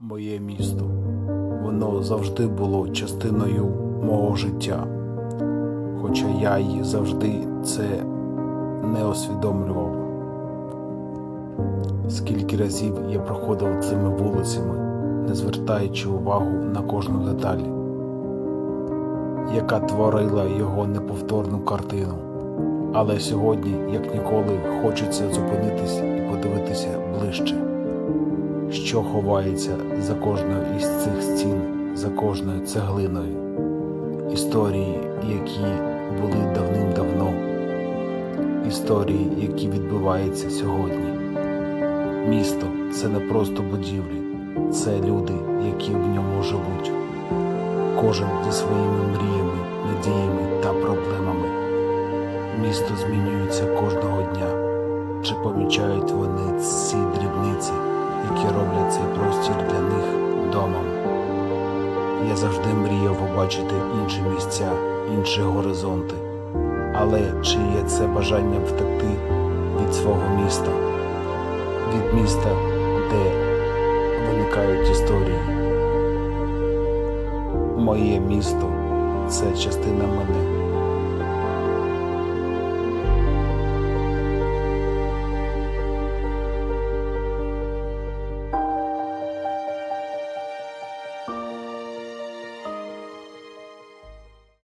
моє місто. Воно завжди було частиною мого життя, хоча я й завжди це не усвідомлював. Скільки разів я проходив цими вулицями, не звертаючи увагу на кожну деталь, яка творила його неповторну картину. Але сьогодні, як ніколи, хочеться зупинитись що ховається за кожною із цих стін, за кожною цеглиною. Історії, які були давним-давно, історії, які відбуваються сьогодні. Місто це не просто будівлі, це люди, які в ньому живуть. Кожен зі своїми мріями, надіями та проблемами. Місто змінюється кожного дня. Чи помічають вони ці які роблять цей простір для них домом? Я завжди мріяв побачити інші місця, інші горизонти. Але чи є це бажання втекти від свого міста, від міста, де виникають історії? Моє місто це частина мене.